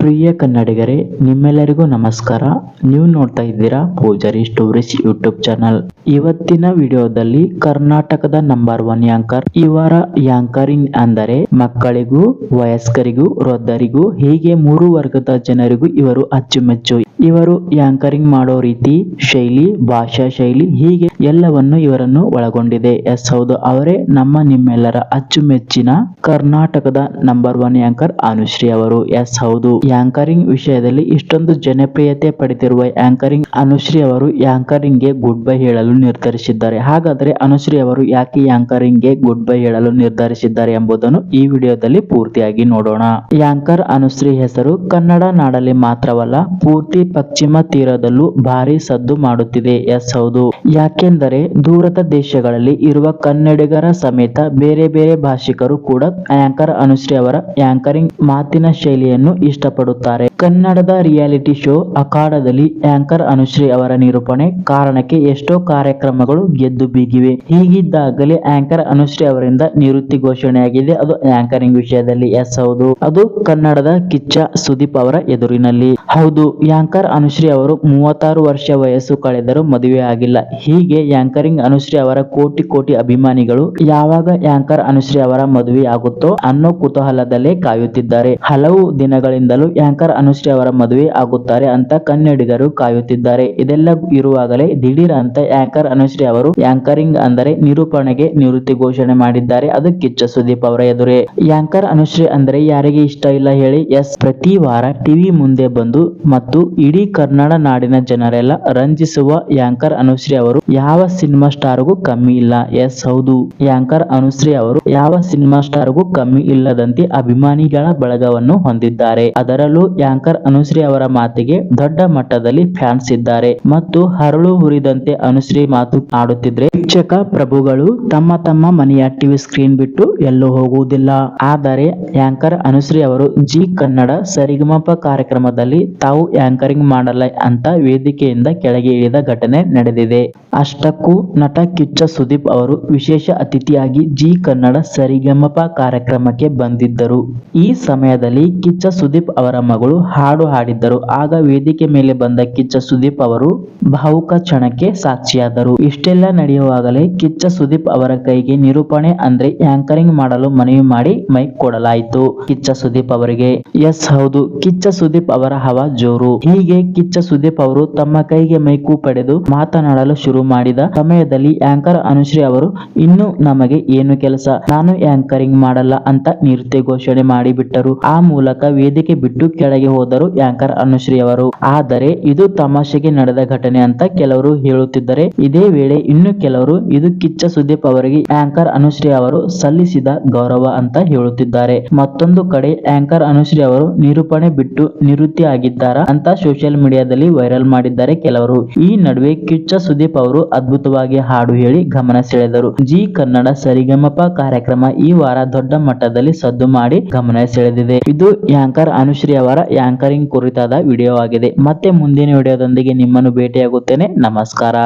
ಪ್ರಿಯ ಕನ್ನಡಿಗರೇ, ನಿಮ್ಮೆಲ್ಲರಿಗೂ ನಮಸ್ಕಾರ. ನೀವು ನೋಡ್ತಾ ಇದ್ದೀರಾ ಪೂಜಾರಿ ಸ್ಟೋರೀಸ್ ಯೂಟ್ಯೂಬ್ ಚಾನಲ್. ಇವತ್ತಿನ ವಿಡಿಯೋದಲ್ಲಿ ಕರ್ನಾಟಕದ ನಂಬರ್ ಒನ್ ಯಾಂಕರ್ ಇವರ ಯಾಂಕರಿಂಗ್ ಅಂದರೆ ಮಕ್ಕಳಿಗೂ, ವಯಸ್ಕರಿಗೂ, ವೃದ್ಧರಿಗೂ, ಹೀಗೆ ಮೂರು ವರ್ಗದ ಜನರಿಗೂ ಇವರು ಅಚ್ಚುಮೆಚ್ಚು. ಇವರು ಯಾಂಕರಿಂಗ್ ಮಾಡೋ ರೀತಿ, ಶೈಲಿ, ಭಾಷಾ ಶೈಲಿ, ಹೀಗೆ ಎಲ್ಲವನ್ನು ಇವರನ್ನು ಒಳಗೊಂಡಿದೆ. ಎಸ್ ಹೌದು, ಅವರೇ ನಮ್ಮ ನಿಮ್ಮೆಲ್ಲರ ಅಚ್ಚುಮೆಚ್ಚಿನ ಕರ್ನಾಟಕದ ನಂಬರ್ ಒನ್ ಯಾಂಕರ್ ಅನುಶ್ರೀ ಅವರು. ಎಸ್ ಹೌದು. ಯಾಂಕರಿಂಗ್ ವಿಷಯದಲ್ಲಿ ಇಷ್ಟೊಂದು ಜನಪ್ರಿಯತೆ ಪಡೆದಿರುವ ಆಂಕರಿಂಗ್ ಅನುಶ್ರೀ ಅವರು ಯಾಂಕರಿಂಗ್ಗೆ ಗುಡ್ ಬೈ ಹೇಳಲು ನಿರ್ಧರಿಸಿದ್ದಾರೆ. ಹಾಗಾದ್ರೆ ಅನುಶ್ರೀ ಅವರು ಯಾಕೆ ಯಾಂಕರಿಂಗ್ಗೆ ಗುಡ್ ಬೈ ಹೇಳಲು ನಿರ್ಧರಿಸಿದ್ದಾರೆ ಎಂಬುದನ್ನು ಈ ವಿಡಿಯೋದಲ್ಲಿ ಪೂರ್ತಿಯಾಗಿ ನೋಡೋಣ. ಯಾಂಕರ್ ಅನುಶ್ರೀ ಹೆಸರು ಕನ್ನಡ ನಾಡಲ್ಲಿ ಮಾತ್ರವಲ್ಲ, ಪೂರ್ತಿ ಪಶ್ಚಿಮ ತೀರದಲ್ಲೂ ಭಾರಿ ಸದ್ದು ಮಾಡುತ್ತಿದೆ ಎಸ್ ಹೌದು. ಯಾಕೆಂದರೆ ದೂರದ ದೇಶಗಳಲ್ಲಿ ಇರುವ ಕನ್ನಡಿಗರ ಸಮೇತ ಬೇರೆ ಬೇರೆ ಭಾಷಿಕರು ಕೂಡ ಆಂಕರ್ ಅನುಶ್ರೀ ಅವರ ಯಾಂಕರಿಂಗ್ ಮಾತಿನ ಶೈಲಿಯನ್ನು ಇಷ್ಟಪಡುತ್ತಾರೆ ಕನ್ನಡದ ರಿಯಾಲಿಟಿ ಶೋ ಅಖಾಡದಲ್ಲಿ ಆಂಕರ್ ಅನುಶ್ರೀ ಅವರ ನಿರೂಪಣೆ ಕಾರಣಕ್ಕೆ ಎಷ್ಟೋ ಕಾರ್ಯಕ್ರಮಗಳು ಗೆದ್ದು ಬೀಗಿವೆ. ಹೀಗಿದ್ದಾಗಲೇ ಆಂಕರ್ ಅನುಶ್ರೀ ಅವರಿಂದ ನಿವೃತ್ತಿ ಘೋಷಣೆಯಾಗಿದೆ. ಅದು ಆಂಕರಿಂಗ್ ವಿಷಯದಲ್ಲಿ, ಎಸ್, ಹೌದು. ಅದು ಕನ್ನಡದ ಕಿಚ್ಚ ಸುದೀಪ್ ಅವರ ಎದುರಿನಲ್ಲಿ. ಹೌದು, ಆಂಕರ್ ಅನುಶ್ರೀ ಅವರು ಮೂವತ್ತಾರು ವರ್ಷ ವಯಸ್ಸು ಕಳೆದರೂ ಮದುವೆ ಆಗಿಲ್ಲ. ಹೀಗೆ ಆಂಕರಿಂಗ್ ಅನುಶ್ರೀ ಅವರ ಕೋಟಿ ಕೋಟಿ ಅಭಿಮಾನಿಗಳು ಯಾವಾಗ ಆಂಕರ್ ಅನುಶ್ರೀ ಅವರ ಮದುವೆ ಆಗುತ್ತೋ ಅನ್ನೋ ಕುತೂಹಲದಲ್ಲೇ ಕಾಯುತ್ತಿದ್ದಾರೆ. ಹಲವು ದಿನಗಳಿಂದಲೂ ಯಾಂಕರ್ ಅನುಶ್ರೀ ಅವರ ಮದುವೆ ಆಗುತ್ತಾರೆ ಅಂತ ಕನ್ನಡಿಗರು ಕಾಯುತ್ತಿದ್ದಾರೆ. ಇದೆಲ್ಲ ಇರುವಾಗಲೇ ದಿಢೀರ್ ಅಂತ ಯಾಂಕರ್ ಅನುಶ್ರೀ ಅವರು ಆಂಕರಿಂಗ್ ಅಂದರೆ ನಿರೂಪಣೆಗೆ ನಿವೃತ್ತಿ ಘೋಷಣೆ ಮಾಡಿದ್ದಾರೆ. ಅದು ಕಿಚ್ಚ ಸುದೀಪ್ ಅವರ ಎದುರೇ. ಯಾಂಕರ್ ಅನುಶ್ರೀ ಅಂದ್ರೆ ಯಾರಿಗೆ ಇಷ್ಟ ಇಲ್ಲ ಹೇಳಿ, ಎಸ್ ಪ್ರತಿ ವಾರ ಟಿವಿ ಮುಂದೆ ಬಂದು ಮತ್ತು ಇಡೀ ಕನ್ನಡ ನಾಡಿನ ಜನರೆಲ್ಲ ರಂಜಿಸುವ ಯಾಂಕರ್ ಅನುಶ್ರೀ ಅವರು ಯಾವ ಸಿನಿಮಾ ಸ್ಟಾರ್ಗೂ ಕಮ್ಮಿ ಇಲ್ಲ. ಎಸ್ ಹೌದು. ಯಾಂಕರ್ ಅನುಶ್ರೀ ಅವರು ಯಾವ ಸಿನಿಮಾ ಸ್ಟಾರ್ಗೂ ಕಮ್ಮಿ ಇಲ್ಲದಂತೆ ಅಭಿಮಾನಿಗಳ ಬಳಗವನ್ನು ಹೊಂದಿದ್ದಾರೆ. ಅದರಲ್ಲೂ ಯಾಂಕರ್ ಅನುಶ್ರೀ ಅವರ ಮಾತಿಗೆ ದೊಡ್ಡ ಮಟ್ಟದಲ್ಲಿ ಫ್ಯಾನ್ಸ್ ಇದ್ದಾರೆ. ಮತ್ತು ಹರಳು ಹುರಿದಂತೆ ಅನುಶ್ರೀ ಮಾತು ಆಡುತ್ತಿದ್ರೆ ಶಿಕ್ಷಕ ಪ್ರಭುಗಳು ತಮ್ಮ ತಮ್ಮ ಮನೆಯ ಟಿವಿ ಸ್ಕ್ರೀನ್ ಬಿಟ್ಟು ಎಲ್ಲೂ ಹೋಗುವುದಿಲ್ಲ. ಆದರೆ ಆಂಕರ್ ಅನುಶ್ರೀ ಅವರು ಜಿ ಕನ್ನಡ ಸರಿಗಮಪ ಕಾರ್ಯಕ್ರಮದಲ್ಲಿ ತಾವು ಆಂಕರಿಂಗ್ ಮಾಡಲ್ಲ ಅಂತ ವೇದಿಕೆಯಿಂದ ಕೆಳಗೆ ಇಳಿದ ಘಟನೆ ನಡೆದಿದೆ. ಅಷ್ಟಕ್ಕೂ ನಟ ಕಿಚ್ಚ ಸುದೀಪ್ ಅವರು ವಿಶೇಷ ಅತಿಥಿಯಾಗಿ ಜಿ ಕನ್ನಡ ಸರಿಗಮಪ ಕಾರ್ಯಕ್ರಮಕ್ಕೆ ಬಂದಿದ್ದರು. ಈ ಸಮಯದಲ್ಲಿ ಕಿಚ್ಚ ಸುದೀಪ್ ಅವರ ಮಗಳು ಹಾಡು ಹಾಡಿದ್ದರು. ಆಗ ವೇದಿಕೆ ಮೇಲೆ ಬಂದ ಕಿಚ್ಚ ಸುದೀಪ್ ಅವರು ಭಾವುಕ ಕ್ಷಣಕ್ಕೆ ಸಾಕ್ಷಿಯಾದರು. ಇಷ್ಟೆಲ್ಲ ನಡೆಯುವಾಗಲೇ ಕಿಚ್ಚ ಸುದೀಪ್ ಅವರ ಕೈಗೆ ನಿರೂಪಣೆ ಅಂದ್ರೆ ಆಂಕರಿಂಗ್ ಮಾಡಲು ಮನವಿ ಮಾಡಿ ಮೈಕ್ ಕೊಡಲಾಯಿತು. ಕಿಚ್ಚ ಸುದೀಪ್ ಅವರಿಗೆ, ಎಸ್, ಹೌದು, ಕಿಚ್ಚ ಸುದೀಪ್ ಅವರ ಹವಾ ಜೋರು. ಹೀಗೆ ಕಿಚ್ಚ ಸುದೀಪ್ ಅವರು ತಮ್ಮ ಕೈಗೆ ಮೈಕು ಪಡೆದು ಮಾತನಾಡಲು ಶುರು ಮಾಡಿದ ಸಮಯದಲ್ಲಿ ಆಂಕರ್ ಅನುಶ್ರೀ ಅವರು, ಇನ್ನು ನಮಗೆ ಏನು ಕೆಲಸ? ನಾನು ಆಂಕರಿಂಗ್ ಮಾಡಲ್ಲ ಅಂತ ನಿರುತ್ತೆ ಘೋಷಣೆ ಮಾಡಿಬಿಟ್ಟರು. ಆ ಮೂಲಕ ವೇದಿಕೆ ಬಿಟ್ಟು ಕೆಳಗೆ ಹೋದರು ಆಂಕರ್ ಅನುಶ್ರೀ ಅವರು. ಆದರೆ ಇದು ತಮಾಷೆಗೆ ನಡೆದ ಘಟನೆ ಅಂತ ಕೆಲವರು ಹೇಳುತ್ತಿದ್ದರೆ, ಇದೇ ವೇಳೆ ಇನ್ನು ಕೆಲವರು ಇದು ಕಿಚ್ಚ ಸುದೀಪ್ ಅವರಿಗೆ ಆಂಕರ್ ಅನುಶ್ರೀ ಅವರು ಸಲ್ಲಿಸಿದ ಗೌರವ ಅಂತ ಹೇಳುತ್ತಿದ್ದಾರೆ. ಮತ್ತೊಂದು ಕಡೆ ಆಂಕರ್ ಅನುಶ್ರೀ ಅವರು, ನಿರೂಪಣೆ ಬಿಟ್ಟು ನಿವೃತ್ತಿ ಆಗಿದ್ದಾರಾ ಅಂತ ಸೋಷಿಯಲ್ ಮೀಡಿಯಾದಲ್ಲಿ ವೈರಲ್ ಮಾಡಿದ್ದಾರೆ ಕೆಲವರು. ಈ ನಡುವೆ ಕಿಚ್ಚ ಸುದೀಪ್ ಅವರು ಅದ್ಭುತವಾಗಿ ಹಾಡು ಹೇಳಿ ಗಮನ ಸೆಳೆದರು. ಜಿ ಕನ್ನಡ ಸರಿಗಮಪ ಕಾರ್ಯಕ್ರಮ ಈ ವಾರ ದೊಡ್ಡ ಮಟ್ಟದಲ್ಲಿ ಸದ್ದು ಮಾಡಿ ಗಮನ ಸೆಳೆದಿದೆ. ಇದು ಆಂಕರ್ ಅನುಶ್ರೀ ಅವರ ಆಂಕರಿಂಗ್ ಕುರಿತಾದ ವಿಡಿಯೋ ಆಗಿದೆ ಮತ್ತೆ ಮುಂದಿನ ವಿಡಿಯೋದೊಂದಿಗೆ ನಿಮ್ಮನ್ನು ಭೇಟಿಯಾಗುತ್ತೇನೆ. ನಮಸ್ಕಾರ.